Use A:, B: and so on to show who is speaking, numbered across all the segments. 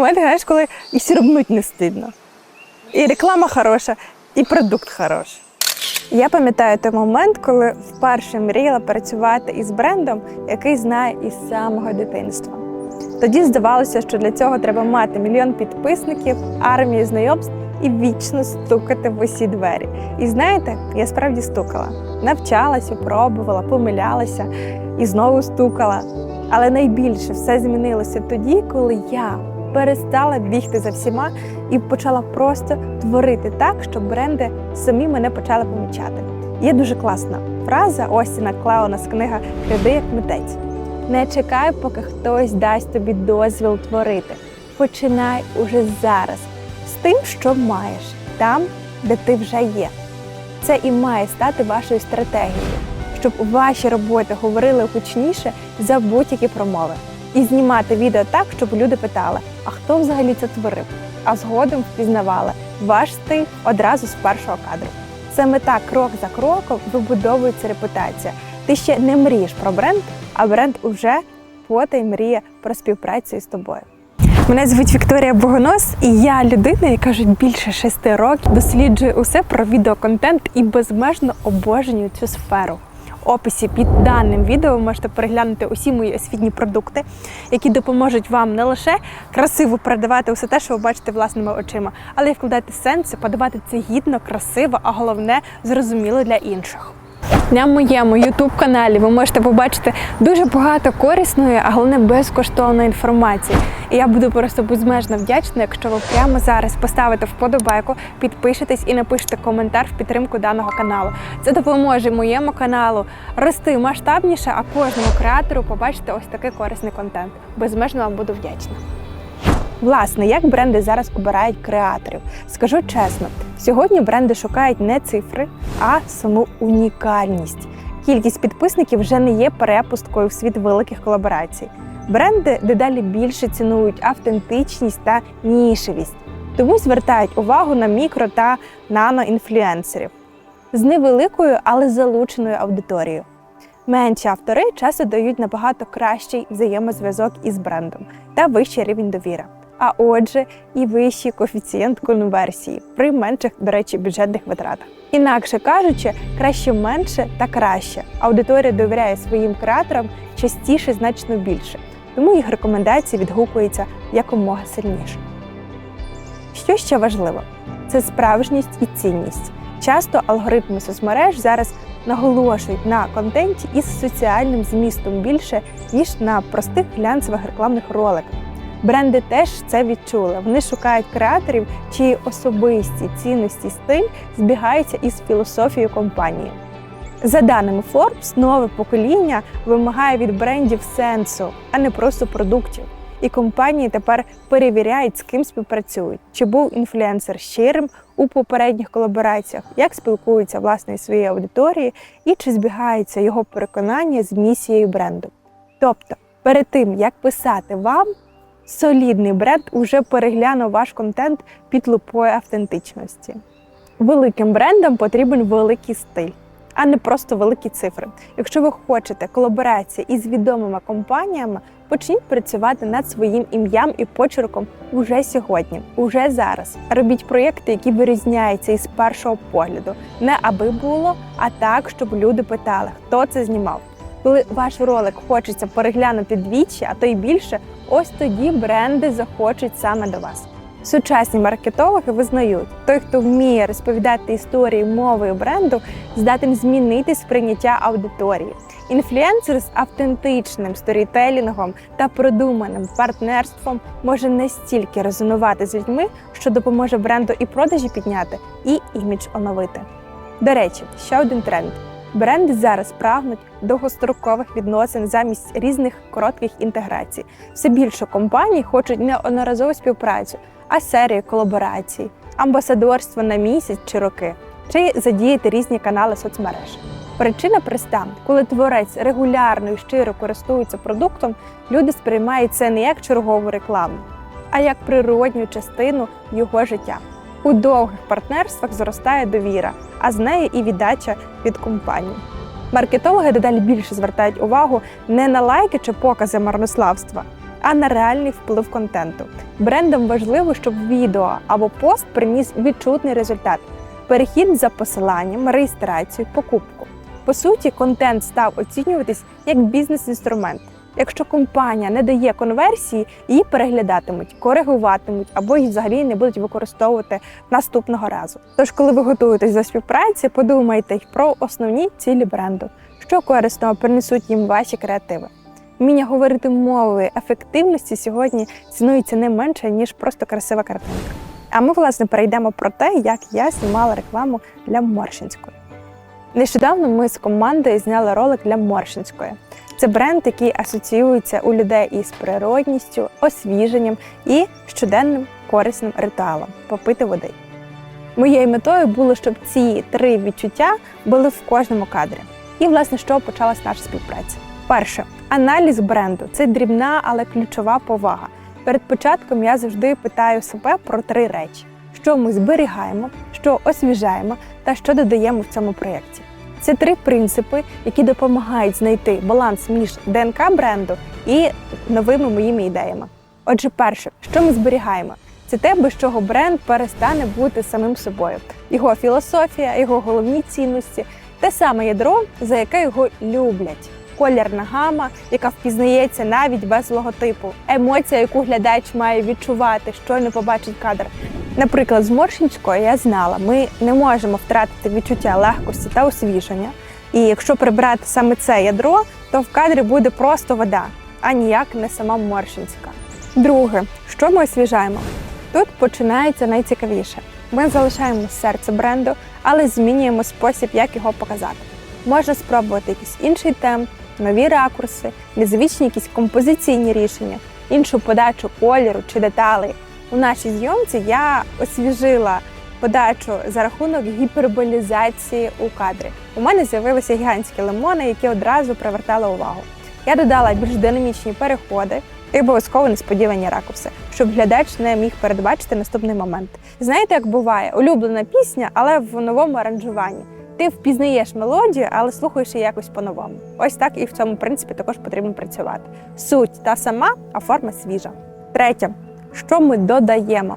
A: Момент, знаєш, коли і сірбнуть не стидно. І реклама хороша, і продукт хороший. Я пам'ятаю той момент, коли вперше мріяла працювати із брендом, який знає із самого дитинства. Тоді здавалося, що для цього треба мати мільйон підписників, армію знайомств і вічно стукати в усі двері. І знаєте, я справді стукала, навчалася, пробувала, помилялася і знову стукала. Але найбільше все змінилося тоді, коли я перестала бігти за всіма і почала просто творити так, щоб бренди самі мене почали помічати. Є дуже класна фраза Остіна Клауна з книга Кради як митець. Не чекай, поки хтось дасть тобі дозвіл творити. Починай уже зараз з тим, що маєш, там, де ти вже є. Це і має стати вашою стратегією, щоб ваші роботи говорили гучніше за будь-які промови. І знімати відео так, щоб люди питали, а хто взагалі це творив? А згодом впізнавали ваш стиль одразу з першого кадру. Саме так, крок за кроком, вибудовується репутація. Ти ще не мрієш про бренд, а бренд уже потай мріє про співпрацю із тобою. Мене звуть Вікторія Богонос, і я людина, яка вже більше шести років досліджує усе про відеоконтент і безмежно обожнюю цю сферу. Описі під даним відео ви можете переглянути усі мої освітні продукти, які допоможуть вам не лише красиво передавати усе те, що ви бачите власними очима, але й вкладати сенси, подавати це гідно, красиво, а головне зрозуміло для інших. На моєму youtube каналі ви можете побачити дуже багато корисної, а головне безкоштовної інформації. І я буду просто безмежно вдячна, якщо ви прямо зараз поставите вподобайку, підпишетесь і напишете коментар в підтримку даного каналу. Це допоможе моєму каналу рости масштабніше, а кожному креатору побачити ось такий корисний контент. Безмежно вам буду вдячна. Власне, як бренди зараз обирають креаторів? Скажу чесно, сьогодні бренди шукають не цифри, а саму унікальність. Кількість підписників вже не є перепусткою в світ великих колаборацій. Бренди дедалі більше цінують автентичність та нішевість, тому звертають увагу на мікро та наноінфлюенсерів з невеликою, але залученою аудиторією. Менші автори часто дають набагато кращий взаємозв'язок із брендом та вищий рівень довіри. А отже, і вищий коефіцієнт конверсії при менших, до речі, бюджетних витратах. Інакше кажучи, краще менше та краще. Аудиторія довіряє своїм креаторам частіше, значно більше, тому їх рекомендації відгукуються якомога сильніше. Що ще важливо, це справжність і цінність. Часто алгоритми соцмереж зараз наголошують на контенті із соціальним змістом більше, ніж на простих глянцевих рекламних роликах. Бренди теж це відчули. Вони шукають креаторів, чиї особисті цінності стиль збігаються із філософією компанії. За даними Forbes, нове покоління вимагає від брендів сенсу, а не просто продуктів. І компанії тепер перевіряють, з ким співпрацюють, чи був інфлюенсер щирим у попередніх колабораціях, як спілкуються власне із своєю аудиторією, і чи збігаються його переконання з місією бренду. Тобто, перед тим як писати вам, солідний бренд уже переглянув ваш контент під лупою автентичності. Великим брендам потрібен великий стиль, а не просто великі цифри. Якщо ви хочете колаборації із відомими компаніями, почніть працювати над своїм ім'ям і почерком уже сьогодні, уже зараз. Робіть проєкти, які вирізняються із першого погляду, не аби було, а так, щоб люди питали, хто це знімав. Коли ваш ролик хочеться переглянути двічі, а то й більше, ось тоді бренди захочуть саме до вас. Сучасні маркетологи визнають, той, хто вміє розповідати історії мовою бренду, здатен змінити сприйняття аудиторії. Інфлюенсер з автентичним сторітелінгом та продуманим партнерством може настільки резонувати з людьми, що допоможе бренду і продажі підняти, і імідж оновити. До речі, ще один тренд. Бренди зараз прагнуть довгострокових відносин замість різних коротких інтеграцій. Все більше компаній хочуть не одноразову співпрацю, а серію колаборацій, амбасадорство на місяць чи роки, чи задіяти різні канали соцмереж. Причина проста, коли творець регулярно і щиро користується продуктом, люди сприймають це не як чергову рекламу, а як природню частину його життя. У довгих партнерствах зростає довіра, а з нею і віддача від компанії. Маркетологи дедалі більше звертають увагу не на лайки чи покази марнославства, а на реальний вплив контенту. Брендам важливо, щоб відео або пост приніс відчутний результат: перехід за посиланням, реєстрацію, покупку. По суті, контент став оцінюватись як бізнес-інструмент. Якщо компанія не дає конверсії, її переглядатимуть, коригуватимуть або її взагалі не будуть використовувати наступного разу. Тож, коли ви готуєтесь до співпраці, подумайте про основні цілі бренду, що корисного принесуть їм ваші креативи. Вміння говорити мовою ефективності сьогодні цінується не менше ніж просто красива картинка. А ми, власне, перейдемо про те, як я знімала рекламу для Моршинської. Нещодавно ми з командою зняли ролик для Моршинської. Це бренд, який асоціюється у людей із природністю, освіженням і щоденним корисним ритуалом попити води. Моєю метою було, щоб ці три відчуття були в кожному кадрі. І, власне, чого почалась наша співпраця. Перше, аналіз бренду це дрібна, але ключова повага. Перед початком я завжди питаю себе про три речі: що ми зберігаємо, що освіжаємо та що додаємо в цьому проєкті. Це три принципи, які допомагають знайти баланс між ДНК бренду і новими моїми ідеями. Отже, перше, що ми зберігаємо, це те, без чого бренд перестане бути самим собою. Його філософія, його головні цінності, те саме ядро, за яке його люблять. Колірна гама, яка впізнається навіть без логотипу, емоція, яку глядач має відчувати, щойно побачить кадр. Наприклад, з Моршинської я знала, ми не можемо втратити відчуття легкості та освіження. І якщо прибрати саме це ядро, то в кадрі буде просто вода, а ніяк не сама Моршинська. Друге, що ми освіжаємо? Тут починається найцікавіше. Ми залишаємо серце бренду, але змінюємо спосіб, як його показати. Можна спробувати якийсь інший темп, нові ракурси, незвичні якісь композиційні рішення, іншу подачу кольору чи деталей. У нашій зйомці я освіжила подачу за рахунок гіперболізації у кадрі. У мене з'явилися гігантські лимони, які одразу привертали увагу. Я додала більш динамічні переходи і обов'язково несподівані ракурси, щоб глядач не міг передбачити наступний момент. Знаєте, як буває, улюблена пісня, але в новому аранжуванні. Ти впізнаєш мелодію, але слухаєш її якось по-новому. Ось так і в цьому принципі також потрібно працювати. Суть та сама, а форма свіжа. Третє, що ми додаємо?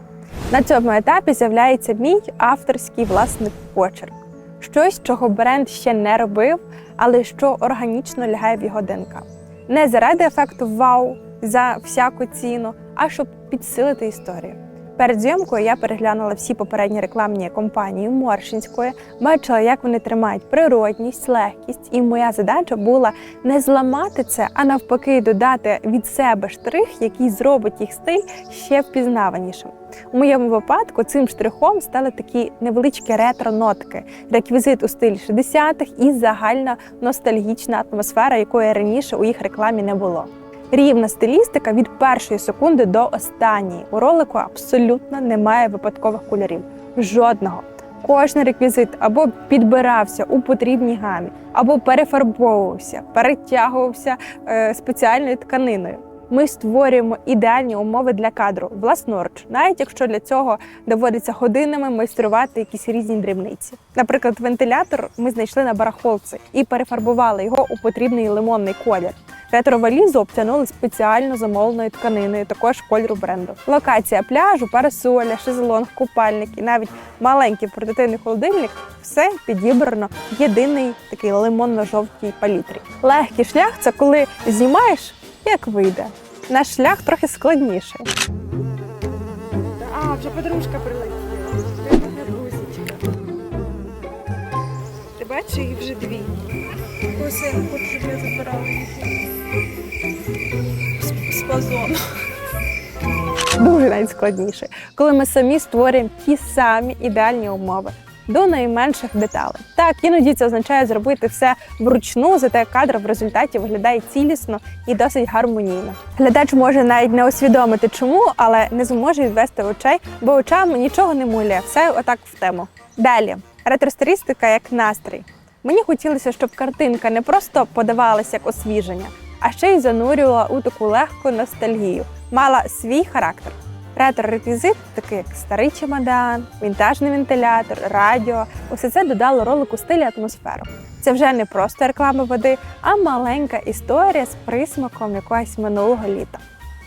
A: На цьому етапі з'являється мій авторський власний почерк. Щось, чого бренд ще не робив, але що органічно лягає в його ДНК. Не заради ефекту вау за всяку ціну, а щоб підсилити історію. Перед зйомкою я переглянула всі попередні рекламні кампанії Моршинської, бачила, як вони тримають природність, легкість, і моя задача була не зламати це, а навпаки, додати від себе штрих, який зробить їх стиль ще впізнаванішим. У моєму випадку цим штрихом стали такі невеличкі ретро-нотки, реквізит у стилі 60-х і загальна ностальгічна атмосфера, якої раніше у їх рекламі не було. Рівна стилістика від першої секунди до останньої. У ролику абсолютно немає випадкових кольорів. Жодного. Кожен реквізит або підбирався у потрібній гамі, або перефарбовувався, перетягувався е, спеціальною тканиною. Ми створюємо ідеальні умови для кадру власноруч, навіть якщо для цього доводиться годинами майструвати якісь різні дрібниці. Наприклад, вентилятор ми знайшли на барахолці і перефарбували його у потрібний лимонний колір. Ретро-валізу обтянули спеціально замовленою тканиною, також кольору бренду. Локація пляжу, парасоля, шезлонг, купальник і навіть маленький портативний холодильник все підібрано в єдиний такий лимонно-жовтій палітрі. Легкий шлях це коли знімаєш, як вийде. Наш шлях трохи складніший.
B: А, вже подружка прилетіла. Ти бачиш, їх вже дві. Я хочу, я забирала. З, з вазону.
A: дуже навіть складніше, коли ми самі створюємо ті самі ідеальні умови до найменших деталей. Так, іноді це означає зробити все вручну, зате кадр в результаті виглядає цілісно і досить гармонійно. Глядач може навіть не усвідомити, чому, але не зможе відвести очей, бо очам нічого не муляє, все отак в тему. Далі ретростилістика як настрій. Мені хотілося, щоб картинка не просто подавалася як освіження, а ще й занурювала у таку легку ностальгію, мала свій характер. Ретро-реквізит, такий як старий чемодан, вінтажний вентилятор, радіо, усе це додало ролику стиль атмосферу. Це вже не просто реклама води, а маленька історія з присмаком якогось минулого літа.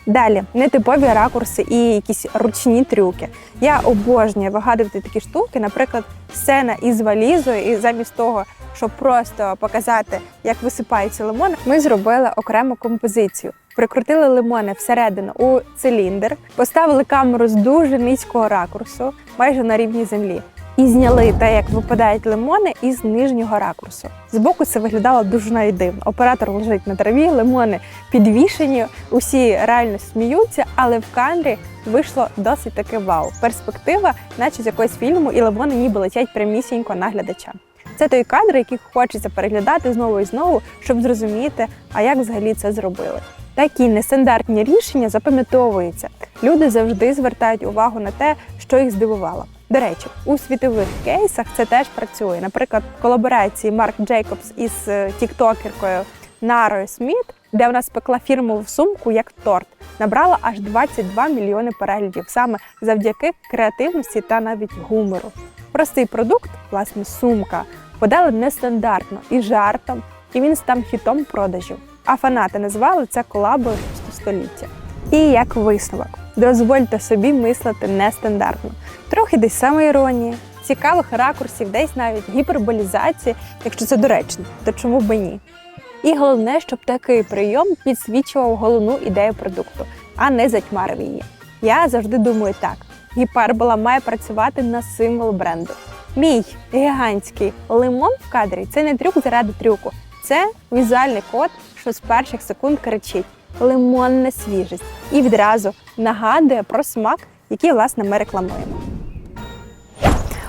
A: Далі нетипові ракурси і якісь ручні трюки. Я обожнюю вигадувати такі штуки, наприклад, сцена із валізою, і замість того, щоб просто показати, як висипаються лимони, ми зробили окрему композицію. Прикрутили лимони всередину у циліндр, поставили камеру з дуже низького ракурсу, майже на рівні землі, і зняли те, як випадають лимони із нижнього ракурсу. Збоку це виглядало дуже навіть дивно. Оператор лежить на траві, лимони підвішені, усі реально сміються, але в кадрі вийшло досить таки вау. Перспектива, наче з якогось фільму, і лимони ніби летять прямісінько на глядача. Це той кадр, який хочеться переглядати знову і знову, щоб зрозуміти, а як взагалі це зробили. Такі нестандартні рішення запам'ятовуються. Люди завжди звертають увагу на те, що їх здивувало. До речі, у світових кейсах це теж працює. Наприклад, в колаборації Марк Джейкобс із е, тіктокеркою Нарою Сміт, де вона спекла фірмову сумку як торт, набрала аж 22 мільйони переглядів саме завдяки креативності та навіть гумору. Простий продукт, власне, сумка, подали нестандартно і жартом, і він став хітом продажів. А фанати назвали це колабою століття. І як висновок, дозвольте собі мислити нестандартно. Трохи десь самоіронії, цікавих ракурсів, десь навіть гіперболізації, якщо це доречно, то чому б і ні? І головне, щоб такий прийом підсвічував головну ідею продукту, а не затьмарив її. Я завжди думаю так: гіпербола має працювати на символ бренду. Мій гігантський лимон в кадрі це не трюк заради трюку, це візуальний код, що з перших секунд кричить лимонна свіжість і відразу нагадує про смак, який власне ми рекламуємо.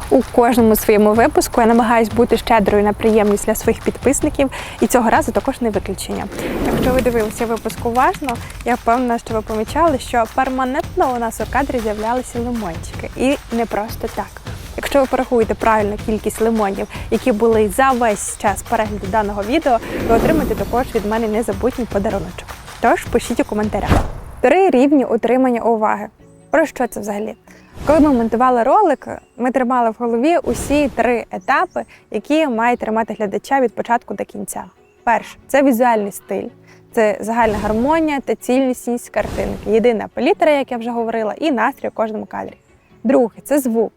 A: У кожному своєму випуску я намагаюсь бути щедрою на приємність для своїх підписників, і цього разу також не виключення. Якщо ви дивилися випуск уважно, я впевнена, що ви помічали, що перманентно у нас у кадрі з'являлися лимончики, і не просто так. Якщо ви порахуєте правильну кількість лимонів, які були за весь час перегляду даного відео, ви отримаєте також від мене незабутній подаруночок. Тож пишіть у коментарях. Три рівні утримання уваги. Про що це взагалі? Коли ми монтували ролик, ми тримали в голові усі три етапи, які має тримати глядача від початку до кінця. Перше це візуальний стиль, це загальна гармонія та цілісність картинки, єдина палітра, як я вже говорила, і настрій у кожному кадрі. Друге це звук.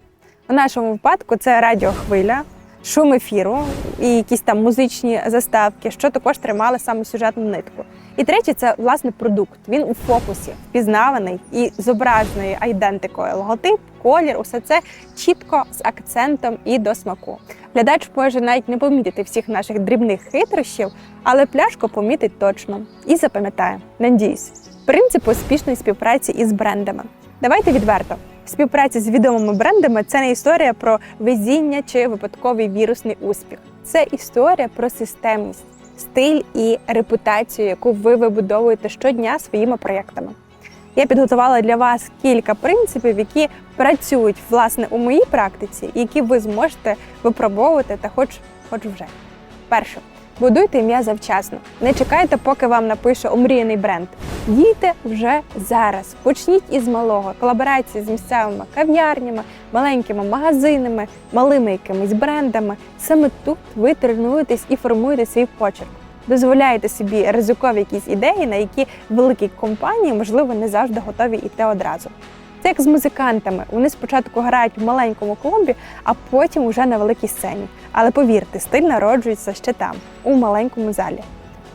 A: У нашому випадку це радіохвиля, шум ефіру і якісь там музичні заставки, що також тримали саме сюжетну нитку. І третє це власне продукт. Він у фокусі, впізнаваний і зображений айдентикою. Логотип, колір, усе це чітко з акцентом і до смаку. Глядач може навіть не помітити всіх наших дрібних хитрощів, але пляшку помітить точно і запам'ятає. Надіюсь, принцип успішної співпраці із брендами. Давайте відверто. Співпраця з відомими брендами це не історія про везіння чи випадковий вірусний успіх. Це історія про системність, стиль і репутацію, яку ви вибудовуєте щодня своїми проєктами. Я підготувала для вас кілька принципів, які працюють власне у моїй практиці, які ви зможете випробовувати та хоч, хоч вже. Перше. Будуйте ім'я завчасно. Не чекайте, поки вам напише омріяний бренд. Дійте вже зараз. Почніть із малого колаборації з місцевими кав'ярнями, маленькими магазинами, малими якимись брендами. Саме тут ви тренуєтесь і формуєте свій почерк. Дозволяєте собі ризикові якісь ідеї, на які великі компанії, можливо, не завжди готові йти одразу. Це як з музикантами. Вони спочатку грають в маленькому клубі, а потім уже на великій сцені. Але повірте, стиль народжується ще там, у маленькому залі.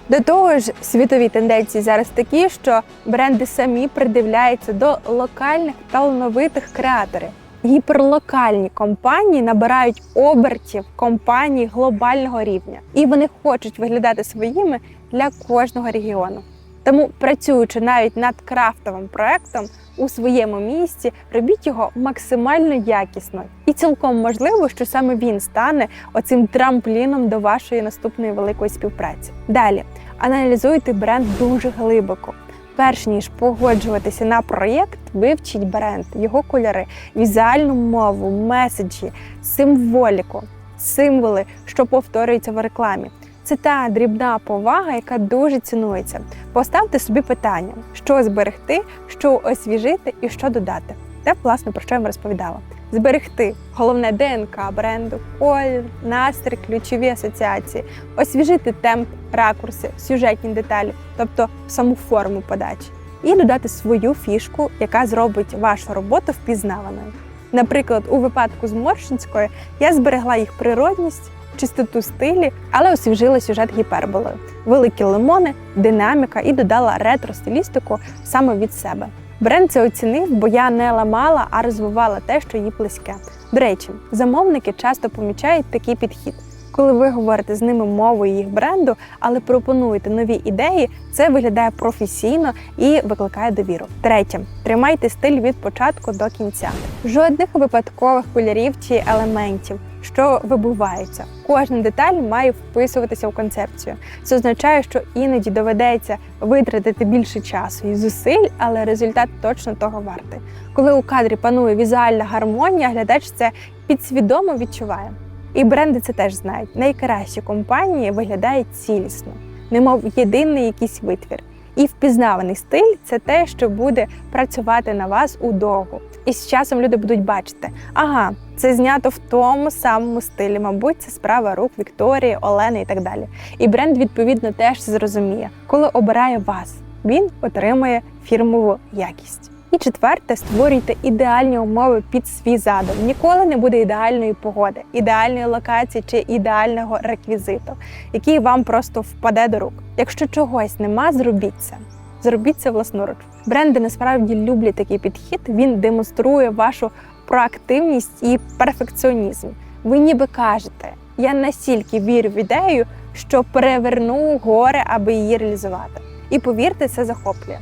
A: До того ж, світові тенденції зараз такі, що бренди самі придивляються до локальних талановитих креаторів. Гіперлокальні компанії набирають обертів компаній глобального рівня, і вони хочуть виглядати своїми для кожного регіону. Тому, працюючи навіть над крафтовим проектом у своєму місті, робіть його максимально якісно. І цілком можливо, що саме він стане оцим трампліном до вашої наступної великої співпраці. Далі аналізуйте бренд дуже глибоко. Перш ніж погоджуватися на проєкт, вивчіть бренд, його кольори, візуальну мову, меседжі, символіку, символи, що повторюються в рекламі. Це та дрібна повага, яка дуже цінується. Поставте собі питання, що зберегти, що освіжити і що додати. Те, власне, про що я вам розповідала. Зберегти головне ДНК бренду, колір, настрій, ключові асоціації, освіжити темп, ракурси, сюжетні деталі, тобто саму форму подачі. і додати свою фішку, яка зробить вашу роботу впізнаваною. Наприклад, у випадку з Моршинською я зберегла їх природність, чистоту стилі, але освіжила сюжет гіперболою, великі лимони, динаміка і додала ретро-стилістику саме від себе. Бренд це оцінив, бо я не ламала, а розвивала те, що їй близьке. До речі, замовники часто помічають такий підхід. Коли ви говорите з ними мовою їх бренду, але пропонуєте нові ідеї, це виглядає професійно і викликає довіру. Третє, тримайте стиль від початку до кінця. Жодних випадкових кольорів чи елементів, що вибуваються. Кожна деталь має вписуватися в концепцію. Це означає, що іноді доведеться витратити більше часу і зусиль, але результат точно того вартий. Коли у кадрі панує візуальна гармонія, глядач це підсвідомо відчуває. І бренди це теж знають. Найкращі компанії виглядають цілісно, немов єдиний якийсь витвір. І впізнаваний стиль це те, що буде працювати на вас удовго. І з часом люди будуть бачити, ага, це знято в тому самому стилі, мабуть, це справа рук Вікторії, Олени і так далі. І бренд відповідно теж зрозуміє, коли обирає вас, він отримує фірмову якість. І четверте, створюйте ідеальні умови під свій задум. Ніколи не буде ідеальної погоди, ідеальної локації чи ідеального реквізиту, який вам просто впаде до рук. Якщо чогось нема, зробіть це. Зробіть це власноруч. Бренди насправді люблять такий підхід. Він демонструє вашу проактивність і перфекціонізм. Ви ніби кажете, я настільки вірю в ідею, що переверну гори, аби її реалізувати. І повірте, це захоплює.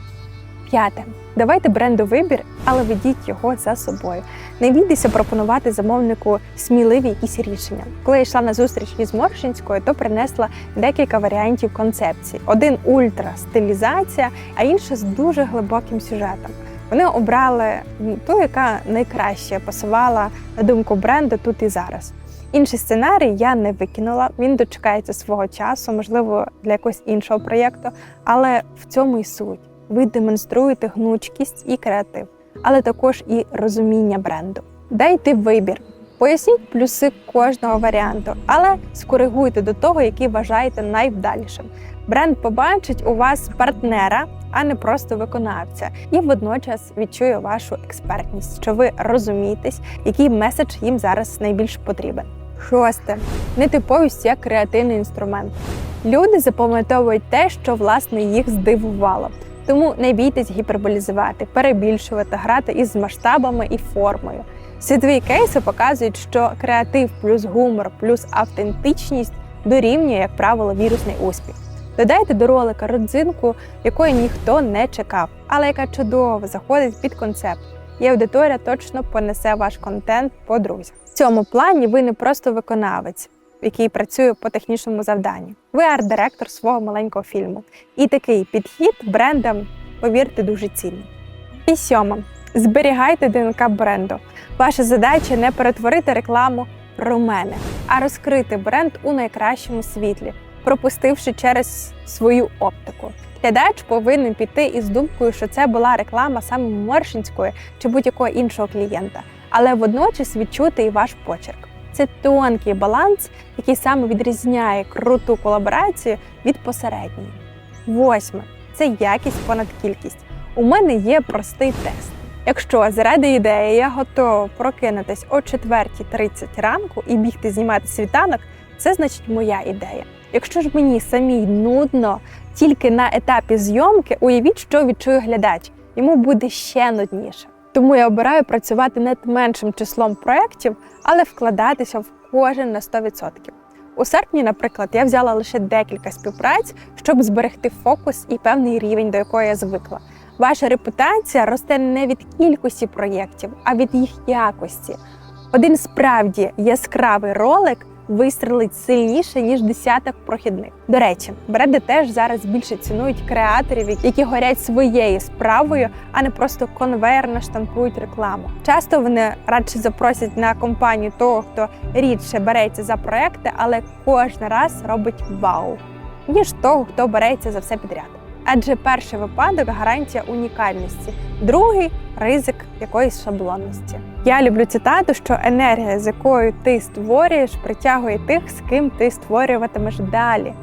A: П'яте. Давайте бренду вибір, але ведіть його за собою. Не бійтеся пропонувати замовнику сміливі якісь рішення. Коли я йшла на зустріч із Моршинською, то принесла декілька варіантів концепцій: один ультра стилізація, а інша з дуже глибоким сюжетом. Вони обрали ту, яка найкраще пасувала на думку бренду тут і зараз. Інший сценарій я не викинула. Він дочекається свого часу, можливо, для якогось іншого проєкту, але в цьому і суть ви демонструєте гнучкість і креатив, але також і розуміння бренду. Дайте вибір, поясніть плюси кожного варіанту, але скоригуйте до того, який вважаєте найвдалішим. Бренд побачить у вас партнера, а не просто виконавця, і водночас відчує вашу експертність, що ви розумієтесь, який меседж їм зараз найбільш потрібен. Шосте нетиповість як креативний інструмент. Люди запам'ятовують те, що власне їх здивувало. Тому не бійтесь гіперболізувати, перебільшувати, грати із масштабами і формою. Світові кейси показують, що креатив плюс гумор плюс автентичність дорівнює, як правило, вірусний успіх. Додайте до ролика родзинку, якої ніхто не чекав, але яка чудово заходить під концепт. І аудиторія точно понесе ваш контент по друзях. В цьому плані ви не просто виконавець, який працює по технічному завданню. Ви арт-директор свого маленького фільму. І такий підхід брендам, повірте, дуже цінний. І сьоме. Зберігайте ДНК бренду. Ваша задача не перетворити рекламу про мене, а розкрити бренд у найкращому світлі, пропустивши через свою оптику. Глядач повинен піти із думкою, що це була реклама саме Моршинської чи будь-якого іншого клієнта, але водночас відчути і ваш почерк. Це тонкий баланс, який саме відрізняє круту колаборацію від посередньої. Восьме це якість понад кількість. У мене є простий тест. Якщо заради ідеї я готова прокинутись о 4.30 ранку і бігти знімати світанок, це значить моя ідея. Якщо ж мені самій нудно тільки на етапі зйомки, уявіть, що відчує глядач. Йому буде ще нудніше. Тому я обираю працювати над меншим числом проєктів, але вкладатися в кожен на 100%. У серпні, наприклад, я взяла лише декілька співпраць, щоб зберегти фокус і певний рівень, до якого я звикла. Ваша репутація росте не від кількості проєктів, а від їх якості. Один справді яскравий ролик вистрелить сильніше ніж десяток прохідних. До речі, бренди теж зараз більше цінують креаторів, які горять своєю справою, а не просто конвейерно штампують рекламу. Часто вони радше запросять на компанію того, хто рідше береться за проекти, але кожен раз робить вау, ніж того, хто береться за все підряд. Адже перший випадок гарантія унікальності, другий ризик якоїсь шаблонності. Я люблю цитату, що енергія, з якою ти створюєш, притягує тих, з ким ти створюватимеш далі.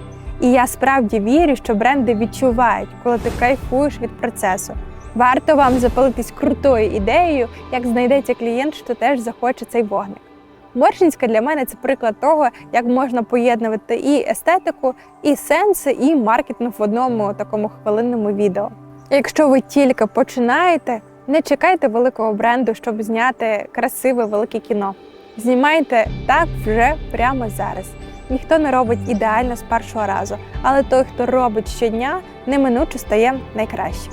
A: І я справді вірю, що бренди відчувають, коли ти кайфуєш від процесу. Варто вам запалитись крутою ідеєю, як знайдеться клієнт, що теж захоче цей вогник. Моршинська для мене це приклад того, як можна поєднувати і естетику, і сенси, і маркетинг в одному такому хвилинному відео. Якщо ви тільки починаєте, не чекайте великого бренду, щоб зняти красиве велике кіно. Знімайте так вже прямо зараз. Ніхто не робить ідеально з першого разу, але той, хто робить щодня, неминуче стає найкращим.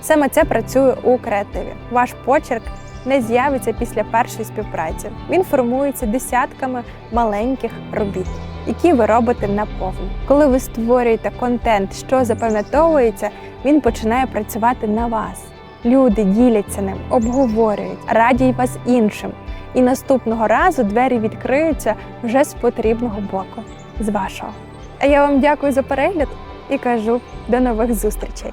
A: Саме це працює у креативі. Ваш почерк не з'явиться після першої співпраці. Він формується десятками маленьких робіт, які ви робите наповну. Коли ви створюєте контент, що запам'ятовується, він починає працювати на вас. Люди діляться ним, обговорюють, радять вас іншим. І наступного разу двері відкриються вже з потрібного боку, з вашого. А я вам дякую за перегляд і кажу до нових зустрічей.